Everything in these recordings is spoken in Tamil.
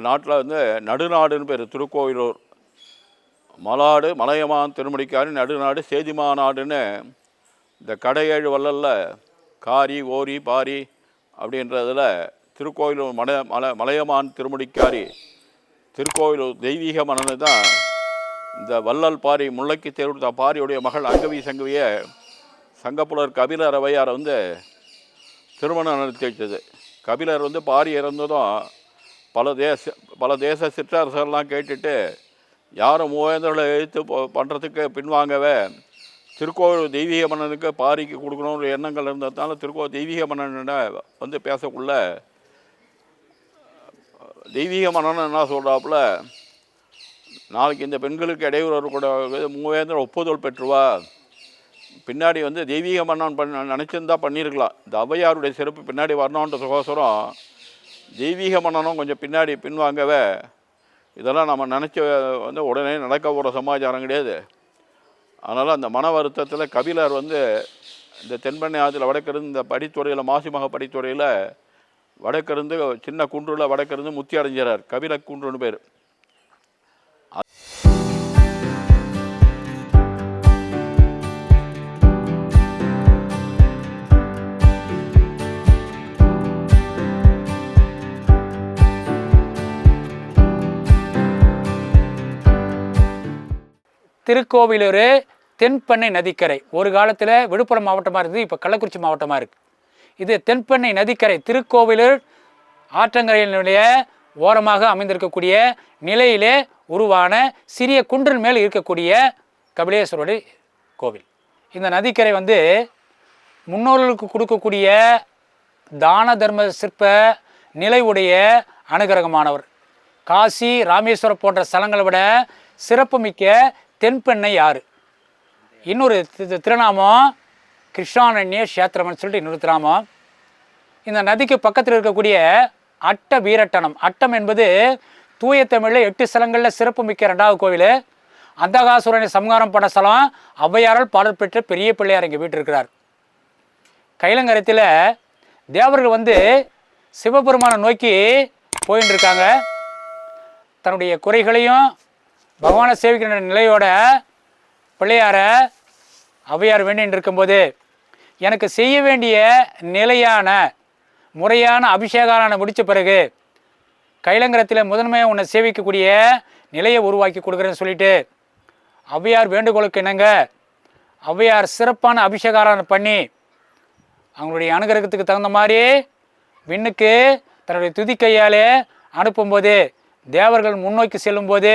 இந்த நாட்டில் வந்து நடுநாடுன்னு பேர் திருக்கோயிலூர் மலாடு மலையமான் திருமணிக்காரு நடுநாடு சேதிமா நாடுன்னு இந்த கடையேழு வள்ளலில் காரி ஓரி பாரி அப்படின்றதில் திருக்கோயிலூர் மலை மலை மலையமான் திருமுடிக்காரி திருக்கோயிலூர் தெய்வீக மனது தான் இந்த வள்ளல் பாரி முல்லைக்கு தேர்வுத்த பாரியுடைய மகள் அங்கவி சங்கவிய சங்கப்புலர் கபிலர் அவையாரை வந்து திருமணம் நடத்தி வச்சது கபிலர் வந்து பாரி இறந்ததும் பல தேச பல தேச சிற்றரசர்லாம் கேட்டுட்டு யாரும் மூவேந்தர்களை எழுத்து பண்ணுறதுக்கு பின்வாங்கவே திருக்கோவில் தெய்வீக மன்னனுக்கு பாரிக்கு கொடுக்கணுன்ற எண்ணங்கள் இருந்ததுனால திருக்கோவில் தெய்வீக மன்னனை வந்து பேசக்குள்ள தெய்வீக மன்னன் என்ன சொல்கிறாப்புல நாளைக்கு இந்த பெண்களுக்கு இடையூறு கூட மூவேந்தர் ஒப்புதல் பெற்றுவா பின்னாடி வந்து தெய்வீக மன்னன் பண்ண நினச்சிருந்தா பண்ணியிருக்கலாம் இந்த ஔவையாருடைய சிறப்பு பின்னாடி வரணுன்ற சுகோசரம் தெய்வீக மன்னனும் கொஞ்சம் பின்னாடி பின்வாங்கவே இதெல்லாம் நம்ம நினச்ச வந்து உடனே நடக்க போகிற சமாச்சாரம் கிடையாது. அதனால் அந்த மன வருத்தத்தில் கபிலர் வந்து இந்த தென்பெண்ணை ஆற்றில் வடக்கிருந்து இந்த படித்துறையில் மாசிமக படித்துறையில் வடக்கிருந்து சின்ன குன்றுல வடக்கிருந்து முத்தி அடைஞ்சிறார். கபில குன்றுன்னு பேர். திருக்கோவிலூர் தென்பெண்ணை நதிக்கரை. ஒரு காலத்தில் விழுப்புரம் மாவட்டமாக இருந்தது இப்போ கள்ளக்குறிச்சி மாவட்டமாக இருக்குது இது தென்பெண்ணை நதிக்கரை திருக்கோவிலூர் ஆற்றங்கரையினுடைய ஓரமாக அமைந்திருக்கக்கூடிய நிலையிலே உருவான சிறிய குன்றின் மேல் இருக்கக்கூடிய கபிலேஸ்வரருடைய கோவில். இந்த நதிக்கரை வந்து முன்னோர்களுக்கு கொடுக்கக்கூடிய தான தர்ம சிற்ப நிலைவுடைய அனுகிரகமானவர். காசி ராமேஸ்வரம் போன்ற ஸ்தலங்களை விட சிறப்புமிக்க தென்பெண்ணை ஆறு இன்னொரு தி- திருநாமம் கிருஷ்ணாரண்ய கஷேத்திரம்னு சொல்லிட்டு இன்னொரு திருநாமம். இந்த நதிக்கு பக்கத்தில் இருக்கக்கூடிய அட்ட வீரட்டனம் அட்டம் என்பது தூய தமிழில் எட்டு ஸ்தலங்களில் சிறப்புமிக்க ரெண்டாவது கோவில். அந்தகாசுரனை சம்ஹாரம் பண்ண ஸ்தலம் ஔவையாரால் பாடல் பெற்ற பெரிய பிள்ளையார் இங்கே வீட்டிருக்கிறார். கைலங்கரத்தில் தேவர்கள் வந்து சிவபெருமானை நோக்கி போயின்னு இருக்காங்க தன்னுடைய குறைகளையும் பகவானை சேவிக்கின்ற நிலையோட பிள்ளையாரை ஔவையார் வேண்டின்னு இருக்கும்போது எனக்கு செய்ய வேண்டிய நிலையான முறையான அபிஷேகான முடித்த பிறகு கைலங்கரத்தில் முதன்மையாக உன்னை சேவிக்கக்கூடிய நிலையை உருவாக்கி கொடுக்குறேன்னு சொல்லிட்டு ஔவையார் வேண்டுகோளுக்கு இணங்க ஔவையார் சிறப்பான அபிஷேகாரான பண்ணி அவங்களுடைய அனுகிரகத்துக்கு தகுந்த மாதிரி விண்ணுக்கு தன்னுடைய துதிக்கையாலே அனுப்பும்போது தேவர்கள் முன்னோக்கி செல்லும்போது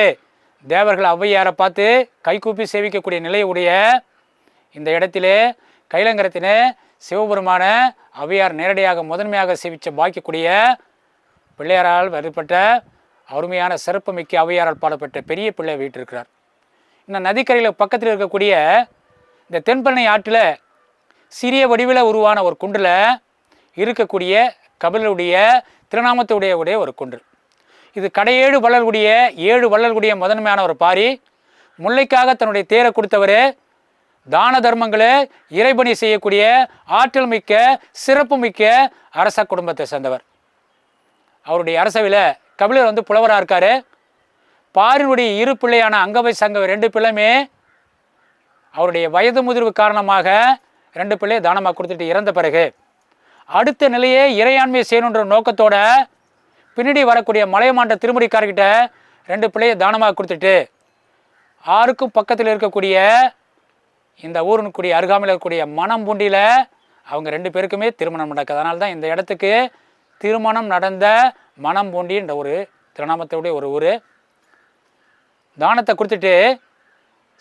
தேவர்கள் ஔவையாரை பார்த்து கைகூப்பி சேவிக்கக்கூடிய நிலையுடைய இந்த இடத்திலே கைலங்கரத்தின சிவபெருமான ஔவையார் நேரடியாக முதன்மையாக சேவித்த பாக்கிக்கூடிய பிள்ளையாரால் வருப்பட்ட அருமையான சிறப்புமிக்க ஔவையாரால் பாடப்பட்ட பெரிய பிள்ளை வீட்டிருக்கிறார். இந்த நதிக்கரையில் பக்கத்தில் இருக்கக்கூடிய இந்த தென்பண்ணை ஆற்றில் சிறிய வடிவில் உருவான ஒரு குன்றில் இருக்கக்கூடிய கபிலருடைய திருநாமத்துடைய உடைய ஒரு குன்று இது கடையேழு வள்ளல்குடிய ஏழு வள்ளல்குடிய முதன்மையான ஒரு பாரி. முல்லைக்காக தன்னுடைய தேரை கொடுத்தவர். தான தர்மங்களை இறைபணி செய்யக்கூடிய ஆற்றல் மிக்க சிறப்பு மிக்க அரச குடும்பத்தை சேர்ந்தவர். அவருடைய அரசவையில் கபிலர் வந்து புலவராக இருக்கார். பாரினுடைய இரு பிள்ளையான அங்கவை சங்கவை ரெண்டு பிள்ளையுமே அவருடைய வயது முதிர்வு காரணமாக ரெண்டு பிள்ளையை தானமாக கொடுத்துட்டு இறந்த பிறகு அடுத்த நிலையே இறையாண்மை செய்யணுன்ற நோக்கத்தோட பின்னாடி வரக்கூடிய மலையமாண்ட திருமுடிக்காரர்கிட்ட ரெண்டு பிள்ளையை தானமாக கொடுத்துட்டு ஆறுக்கும் பக்கத்தில் இருக்கக்கூடிய இந்த ஊருனுக்குரிய அருகாமையில் இருக்கக்கூடிய மணம்பூண்டியில் அவங்க ரெண்டு பேருக்குமே திருமணம் நடக்குது. அதனால தான் இந்த இடத்துக்கு திருமணம் நடந்த மணம்பூண்டின்ற ஒரு திருநாமத்தோடைய ஒரு ஊர். தானத்தை கொடுத்துட்டு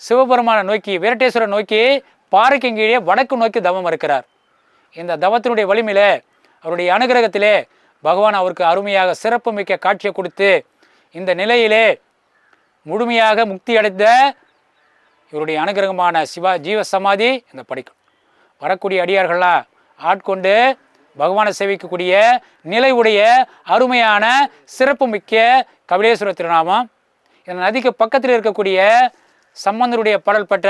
சிவபெருமானை நோக்கி வீரட்டேஸ்வரரை நோக்கி பாறைக்கு கீழே வடக்கு நோக்கி தவம் இருக்கிறார். இந்த தவத்தினுடைய வலிமையிலே அவருடைய அனுகிரகத்திலே பகவான் அவருக்கு அருமையாக சிறப்பு மிக்க காட்சியை கொடுத்து இந்த நிலையிலே முழுமையாக முக்தி அடைந்த இவருடைய அனுகிரகமான சிவா ஜீவ சமாதி இந்த படிக்கும் வரக்கூடிய அடியார்கள்லாம் ஆட்கொண்டு பகவானை சேவிக்கக்கூடிய நிலை உடைய அருமையான சிறப்பு மிக்க கபிலேஸ்வர திருநாமம். இந்த நதிக்கு பக்கத்தில் இருக்கக்கூடிய சம்பந்தருடைய பாடல் பெற்ற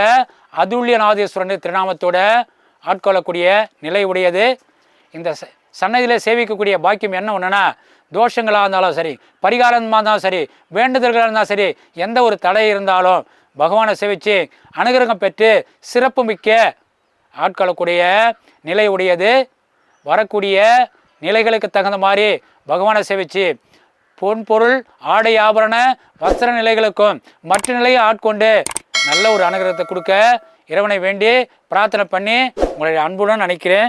அதுல்யநாதேஸ்வரன் திருநாமத்தோட ஆட்கொள்ளக்கூடிய நிலை உடையது இந்த சன்னதியில் சேவிக்கக்கூடிய பாக்கியம் என்ன ஒன்றுனா தோஷங்களாக இருந்தாலும் சரி பரிகாரமாக இருந்தாலும் சரி வேண்டுதல்களாக இருந்தாலும் சரி எந்த ஒரு தடை இருந்தாலும் பகவானை சேவித்து அனுகிரகம் பெற்று சிறப்பு மிக்க ஆட்களக்கூடிய நிலை உடையது. வரக்கூடிய நிலைகளுக்கு தகுந்த மாதிரி பகவானை சேவித்து பொன் பொருள் ஆடை ஆபரண வஸ்திர நிலைகளுக்கும் மற்ற நிலையை ஆட்கொண்டு நல்ல ஒரு அனுகிரகத்தை கொடுக்க இறைவனை வேண்டி பிரார்த்தனை பண்ணி உங்களுடைய அன்புடன் நினைக்கிறேன்.